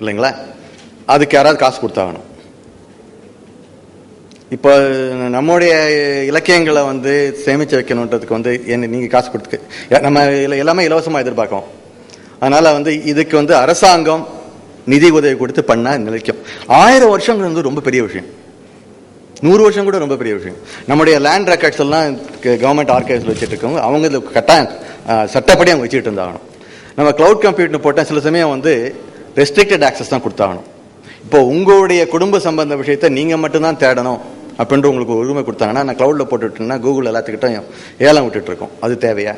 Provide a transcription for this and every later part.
இல்லைங்களா? அதுக்கு யாராவது காசு கொடுத்தாகணும். இப்போ நம்முடைய இலக்கியங்களை வந்து சேமித்து வைக்கணுன்றதுக்கு வந்து என்ன நீங்கள் காசு கொடுத்து நம்ம எல்லாமே இலவசமாக எதிர்பார்க்கோம் அதனால் வந்து இதுக்கு வந்து அரசாங்கம் நிதி உதவி கொடுத்து பண்ணால் நிலைக்கும். ஆயிரம் வருஷங்கிறது வந்து ரொம்ப பெரிய விஷயம். நூறு வருஷம் கூட ரொம்ப பெரிய விஷயம். நம்முடைய லேண்ட் ரெக்கார்ட்ஸ் எல்லாம் கவர்மெண்ட் ஆர்கைவ்ஸில் வச்சுட்டு இருக்கவங்க அவங்க இது கட்டாயம் சட்டப்படி அவங்க வச்சுட்டு இருந்தாகணும். நம்ம க்ளவுட் கம்ப்யூட்டர் போட்டால் சில சமயம் வந்து ரெஸ்ட்ரிக்டட் ஆக்சஸ் தான் கொடுத்தாகணும். இப்போ உங்களுடைய குடும்ப சம்பந்த விஷயத்தை நீங்கள் மட்டும்தான் தேடணும் அப்படின்ற உங்களுக்கு உரிமை கொடுத்தாங்கன்னா நான் க்ளவுடில் போட்டுவிட்டேன்னா கூகுள் எல்லாத்துக்கிட்டையும் ஏலம் விட்டுட்ருக்கோம் அது தேவையா?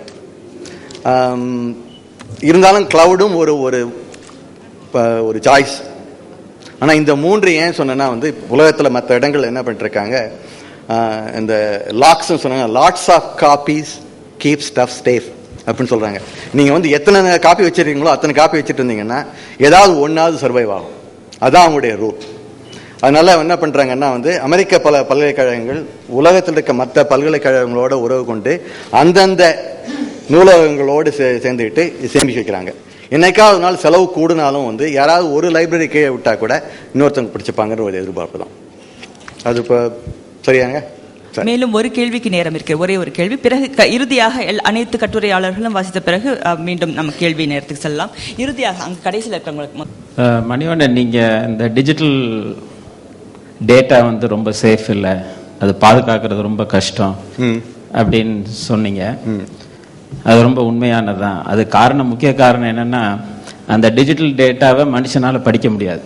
இருந்தாலும் க்ளவுடும் ஒரு ஒரு இப்போ ஒரு சாய்ஸ் ஆனால் இந்த மூன்று ஏன் சொன்னேன்னா வந்து உலகத்தில் மற்ற இடங்கள் என்ன பண்ணிட்டுருக்காங்க? இந்த லாக்ஸ்ன்னு சொன்னாங்க lots of copies keep stuff staff அப்படின்னு சொல்கிறாங்க நீங்கள் வந்து எத்தனை காப்பி வச்சுருக்கீங்களோ அத்தனை காப்பி வச்சுட்டு இருந்தீங்கன்னா ஏதாவது ஒன்றாவது சர்வைவ் ஆகும். அதுதான் அவங்களுடைய ரூல் அதனால் என்ன பண்ணுறாங்கன்னா வந்து அமெரிக்க பல பல்கலைக்கழகங்கள் உலகத்தில் இருக்க மற்ற பல்கலைக்கழகங்களோட உறவு கொண்டு அந்தந்த நூலகங்களோடு சே சேர்ந்துக்கிட்டு சேமிச்சு வைக்கிறாங்க. என்னைக்காவது நாள் செலவு கூடுனாலும் வந்து யாராவது ஒரு லைப்ரரி கீழே விட்டால் கூட இன்னொருத்தவங்க பிடிச்சிப்பாங்கன்ற ஒரு எதிர்பார்ப்பு தான். அது இப்போ சரியாங்க? மேலும் ஒரு கேள்விக்கு நேரம் இருக்கு. ஒரே ஒரு கேள்வி. பிறகு இறுதியாக அனைத்து கட்டுரையாளர்களும் வாசித்த பிறகு மீண்டும் நம்ம கேள்வி நேரத்துக்கு செல்லலாம். இறுதியாக அங்க கடைசியில் இருக்கிறவங்களுக்கு மணிவண்ணன் நீங்கள் இந்த டிஜிட்டல் டேட்டா வந்து ரொம்ப சேஃப் இல்லை. அது பாதுகாக்கிறது ரொம்ப கஷ்டம். ம். அப்படின்னு சொன்னீங்க. அது ரொம்ப உண்மையானது தான் அது காரணம் முக்கிய காரணம் என்னன்னா அந்த டிஜிட்டல் டேட்டாவை மனுஷனால படிக்க முடியாது.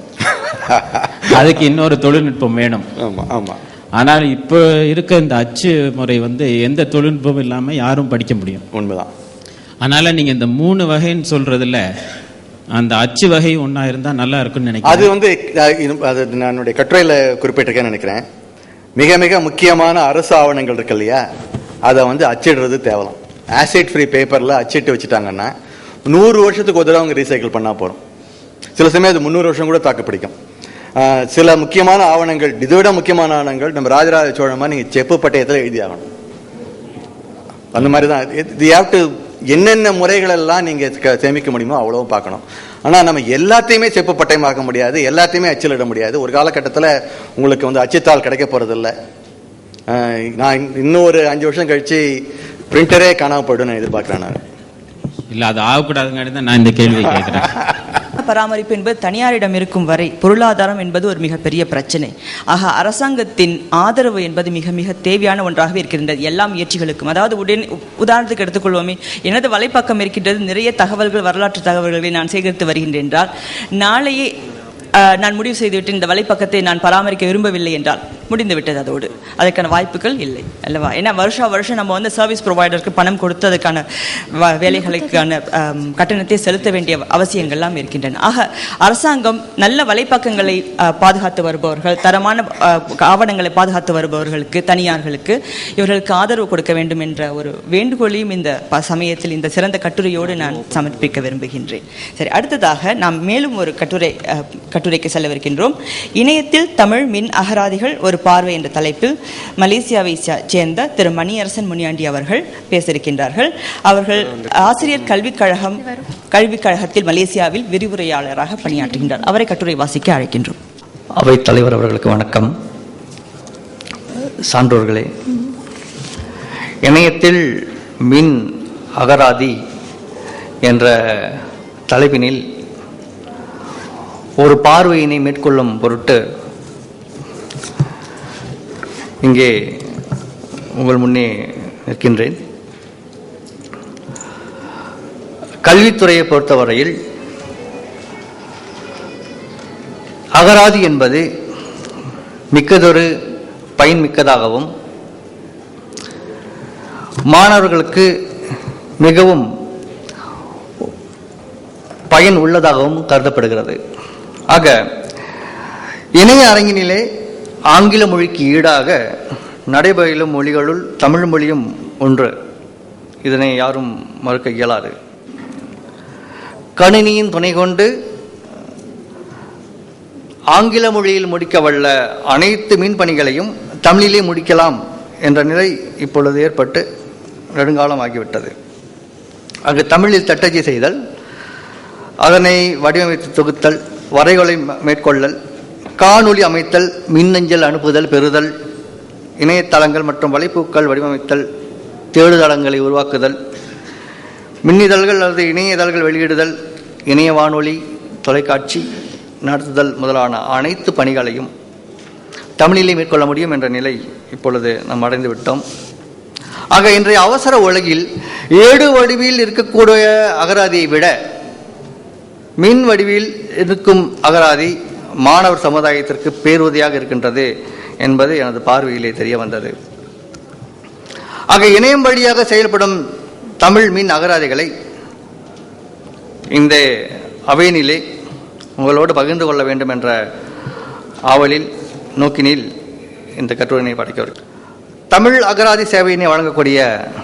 அதுக்கு இன்னொரு தொழில்நுட்பம் வேணும். ஆமாம் ஆமாம் ஆனால் இப்போ இருக்க இந்த அச்சு முறை வந்து எந்த தொழில்நுட்பமும் இல்லாமல் யாரும் படிக்க முடியும். உண்மைதான். அதனால நீங்க இந்த மூணு வகைன்னு சொல்றதுல அந்த அச்சு வகை ஒண்ணா இருந்தா நல்லா இருக்கும்னு அது நினைக்கிறேன் வந்து அஹ், இது அது நான் என்னுடைய கட்டுரையில் குறிப்பிட்டிருக்கேன்னு நினைக்கிறேன். மிக மிக முக்கியமான அரசு ஆவணங்கள் இருக்கு இல்லையா? அதை வந்து அச்சிடுறது தேவலாம். ஆசிட் ஃப்ரீ பேப்பரில் அச்சிட்டு வச்சுட்டாங்கன்னா நூறு வருஷத்துக்கு ஒரு தடவை அவங்க ரீசைக்கிள் பண்ணால் போதும். சில சமயம் அது முந்நூறு வருஷம் கூட தாக்கு பிடிக்கும். சில முக்கியமான ஆவணங்கள் இதை விட முக்கியமான ஆவணங்கள் நம்ம ராஜராஜ சோழன் மாதிரி நீங்கள் செப்பு பட்டயத்தில் எழுதி ஆகணும் அந்த மாதிரி தான். இது ஹேவ் டு என்னென்ன முறைகள் எல்லாம் நீங்கள் சேமிக்க முடியுமோ அவ்வளவும் பார்க்கணும். ஆனால் நம்ம எல்லாத்தையுமே செப்பு பட்டயமாக்க முடியாது எல்லாத்தையுமே அச்சிலிட முடியாது. ஒரு காலகட்டத்தில் உங்களுக்கு வந்து அச்சுத்தாள் கிடைக்க போகிறதில்ல நான் இன்னும் ஒரு அஞ்சு வருஷம் கழிச்சு பிரிண்டரே காணாம போய்டும் எதிர்பார்க்குறேன் நான். இல்ல அது ஆகக்கூடாதுங்காட்டி தான் நான் இந்த கேள்வி கேட்கிறேன். பராமரிப்பு என்பது தனியாரிடம் இருக்கும் வரை பொருளாதாரம் என்பது ஒரு மிகப்பெரிய பிரச்சனை. ஆக அரசாங்கத்தின் ஆதரவு என்பது மிக மிக தேவையான ஒன்றாகவே இருக்கின்றது. எல்லா முயற்சிகளுக்கும். அதாவது உடன் உதாரணத்துக்கு எடுத்துக்கொள்வோமே. எனது வலைப்பக்கம் இருக்கின்றது. நிறைய தகவல்கள் வரலாற்று தகவல்களை நான் சேகரித்து வருகின்றேன் என்றால் நாளையே நான் முடிவு செய்துவிட்டு இந்த வலைப்பக்கத்தை நான் பராமரிக்க விரும்பவில்லை என்றால் முடிந்துவிட்டது அதோடு. அதற்கான வாய்ப்புகள் இல்லை அல்லவா? ஏன்னா வருஷா வருஷம் நம்ம வந்து சர்வீஸ் ப்ரொவைடருக்கு பணம் கொடுத்து அதுக்கான வ- வேலைகளுக்கான கட்டணத்தை செலுத்த வேண்டிய அவசியங்கள்லாம் இருக்கின்றன. ஆக அரசாங்கம் நல்ல வலைப்பக்கங்களை பாதுகாத்து வருபவர்கள் தரமான ஆவணங்களை பாதுகாத்து வருபவர்களுக்கு தனியார்களுக்கு இவர்களுக்கு ஆதரவு கொடுக்க வேண்டும் என்ற ஒரு வேண்டுகோளையும் இந்த ப- சமயத்தில் இந்த சிறந்த கட்டுரையோடு நான் சமர்ப்பிக்க விரும்புகின்றேன். சரி அடுத்ததாக நாம் மேலும் ஒரு கட்டுரை கட்டுரைக்கு செல்லவிருக்கின்றோம். இணையத்தில் தமிழ் மின் அகராதிகள் ஒரு பார்வை என்ற தலைப்பில் மலேசியாவை சேர்ந்த திரு மணியரசன் முனியாண்டி அவர்கள் பேசியிருக்கின்றார்கள். அவர்கள் ஆசிரியர் கல்விக் கழகம் கல்விக் கழகத்தில் மலேசியாவில் விரிவுரையாளராக பணியாற்றுகின்றார். அவரை கட்டுரை வாசிக்க அழைக்கின்றோம். அவை தலைவர் அவர்களுக்கு வணக்கம். சான்றோர்களே இணையத்தில் மின் அகராதி என்ற தலைப்பினில் ஒரு பார்வையினை மேற்கொள்ளும் பொருட்டு இங்கே உங்கள் முன்னே நிற்கின்றேன். கல்வித்துறையை பொறுத்தவரையில் அகராதி என்பது மிக்கதொரு பயன்மிக்கதாகவும் மாணவர்களுக்கு மிகவும் பயன் உள்ளதாகவும் கருதப்படுகிறது. ஆக இணைய அரங்கினிலே ஆங்கில மொழிக்கு ஈடாக நடைபயிலும் மொழிகளுள் தமிழ் மொழியும் ஒன்று. இதனை யாரும் மறுக்க இயலாது. கணினியின் துணை கொண்டு ஆங்கில மொழியில் முடிக்க வல்ல அனைத்து மீன் பணிகளையும் தமிழிலே முடிக்கலாம் என்ற நிலை இப்பொழுது ஏற்பட்டு நெடுங்காலம் ஆகிவிட்டது அங்கு தமிழில் தட்டச்சு செய்தல் அதனை வடிவமைத்து தொகுத்தல் வரைகொலை மேற்கொள்ளல் காணொளி அமைத்தல் மின்னஞ்சல் அனுப்புதல் பெறுதல் இணையதளங்கள் மற்றும் வலைப்பூக்கள் வடிவமைத்தல் தேடுதளங்களை உருவாக்குதல் மின்னிதழ்கள் அல்லது இணையதழ்கள் வெளியிடுதல் இணைய வானொலி தொலைக்காட்சி நடத்துதல் முதலான அனைத்து பணிகளையும் தமிழிலே மேற்கொள்ள முடியும் என்ற நிலை இப்பொழுது நாம் அடைந்து விட்டோம். ஆக இன்றைய அவசர உலகில் ஏடு வடிவில் இருக்கக்கூடிய அகராதியை விட மின் வடிவில் இருக்கும் அகராதி மாணவர் சமுதாயத்திற்கு பேருதவியாக இருக்கின்றது என்பது எனது பார்வையிலே தெரிய வந்தது. ஆக இணையம் வழியாக செயல்படும் தமிழ் மின் அகராதிகளை இந்த அவையினிலே உங்களோடு பகிர்ந்து கொள்ள வேண்டும் என்ற ஆவலில் நோக்கினில் இந்த கட்டுரையினை படைக்க தமிழ் அகராதி சேவையினை வழங்கக்கூடிய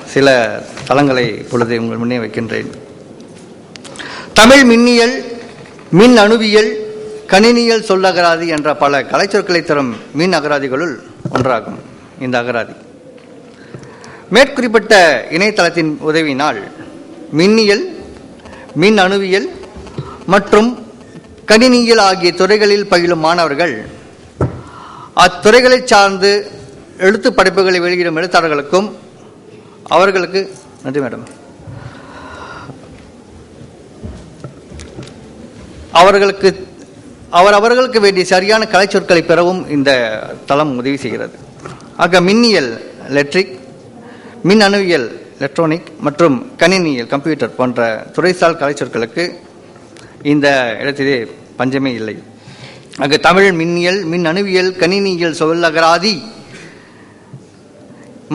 சில தளங்களை பொழுது உங்கள் முன்னே வைக்கின்றேன். தமிழ் மின்னியல் மின் அணுவியல் கணினியல் சொல்லகராதி என்ற பல கலைச்சொற்களை தரும் மின் அகராதிகளுள் ஒன்றாகும். இந்த அகராதி. மேற்குறிப்பிட்ட இணையதளத்தின் உதவியினால் மின்னியல் மின் அணுவியல் மற்றும் கணினியியல் ஆகிய துறைகளில் பயிலும் மாணவர்கள் அத்துறைகளை சார்ந்து எழுத்து படைப்புகளை வெளியிடும் எழுத்தாளர்களுக்கும் அவர்களுக்கு நன்றி மேடம். அவர்களுக்கு அவர் அவர்களுக்கு வேண்டிய சரியான கலைச்சொற்களை பெறவும் இந்த தளம் உதவி செய்கிறது. ஆக மின்னியல் எலக்ட்ரிக் மின் அணுவியல் எலக்ட்ரானிக் மற்றும் கணினியல் கம்ப்யூட்டர் போன்ற துறைசார் கலைச்சொற்களுக்கு இந்த இடத்திலே பஞ்சமே இல்லை. அங்கு தமிழ் மின்னியல் மின் அணுவியல் கணினியியல் சொல்லகராதி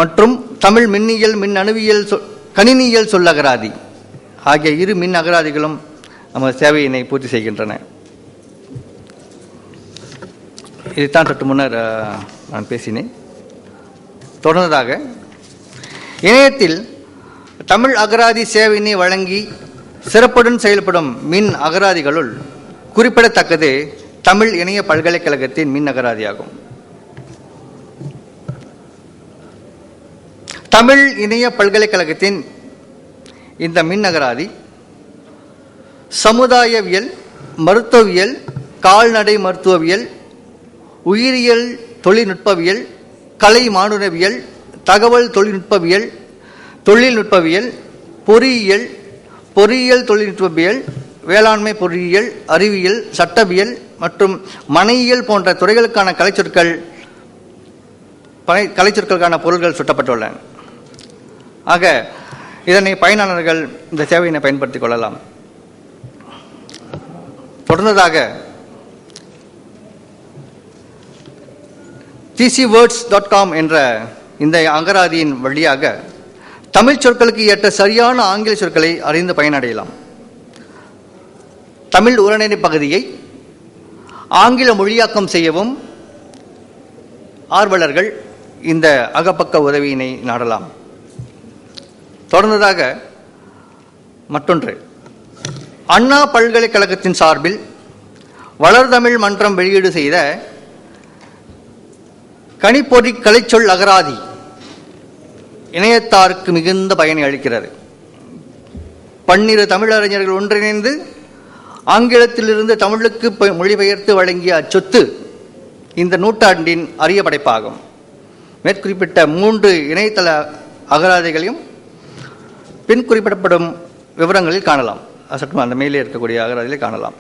மற்றும் தமிழ் மின்னியல் மின் அணுவியல் கணினியல் கணினியியல் சொல்லகராதி ஆகிய இரு மின் அகராதிகளும் நமது சேவையினை பூர்த்தி செய்கின்றன. இதைத்தான் சற்று முன்னர் நான் பேசினேன். தொடர்ந்ததாக இணையத்தில் தமிழ் அகராதி சேவையினை வழங்கி சிறப்புடன் செயல்படும் மின் அகராதிகளுள் குறிப்பிடத்தக்கது தமிழ் இணைய பல்கலைக்கழகத்தின் மின் அகராதியாகும். தமிழ் இணைய பல்கலைக்கழகத்தின் இந்த மின் அகராதி சமுதாயவியல் மருத்துவவியல் கால்நடை மருத்துவவியல் உயிரியல் தொழில்நுட்பவியல் கலை மானுடவியல் தகவல் தொழில்நுட்பவியல் தொழில்நுட்பவியல் பொறியியல் பொறியியல் தொழில்நுட்பவியல் வேளாண்மை பொறியியல் அறிவியல் சட்டவியல் மற்றும் மனையியல் போன்ற துறைகளுக்கான கலைச்சொற்கள் பனை- கலைச்சொற்களுக்கான பொருள்கள் சுட்டப்பட்டுள்ளன. ஆக இதனை பயனாளர்கள் இந்த சேவையினை பயன்படுத்திக் கொள்ளலாம். தொடர்ந்ததாக டிசி வேர்ட்ஸ் டாட் காம் என்ற இந்த அகராதியின் வழியாக தமிழ் சொற்களுக்கு ஏற்ற சரியான ஆங்கில சொற்களை அறிந்து பயனடையலாம். தமிழ் உரைநடை பகுதியை ஆங்கில மொழியாக்கம் செய்யவும் ஆர்வலர்கள் இந்த அகப்பக்க உதவியினை நாடலாம். தொடர்ந்ததாக மற்றொன்று. அண்ணா பல்கலைக்கழகத்தின் சார்பில் வளர்தமிழ் மன்றம் வெளியீடு செய்த கணிப்பொறி கலைச்சொல் அகராதி. இணையத்தாருக்கு மிகுந்த பயனை அளிக்கிறது. பன்னிரு தமிழறிஞர்கள் ஒன்றிணைந்து ஆங்கிலத்திலிருந்து தமிழுக்கு மொழிபெயர்த்து வழங்கிய அச்சொத்து இந்த நூற்றாண்டின் அரிய படைப்பாகும். மேற்குறிப்பிட்ட மூன்று இணையதள அகராதிகளையும் பின் குறிப்பிடப்படும் விவரங்களில் காணலாம். சற்று அந்த மேலே இருக்கக்கூடிய அகராதிகளை காணலாம்.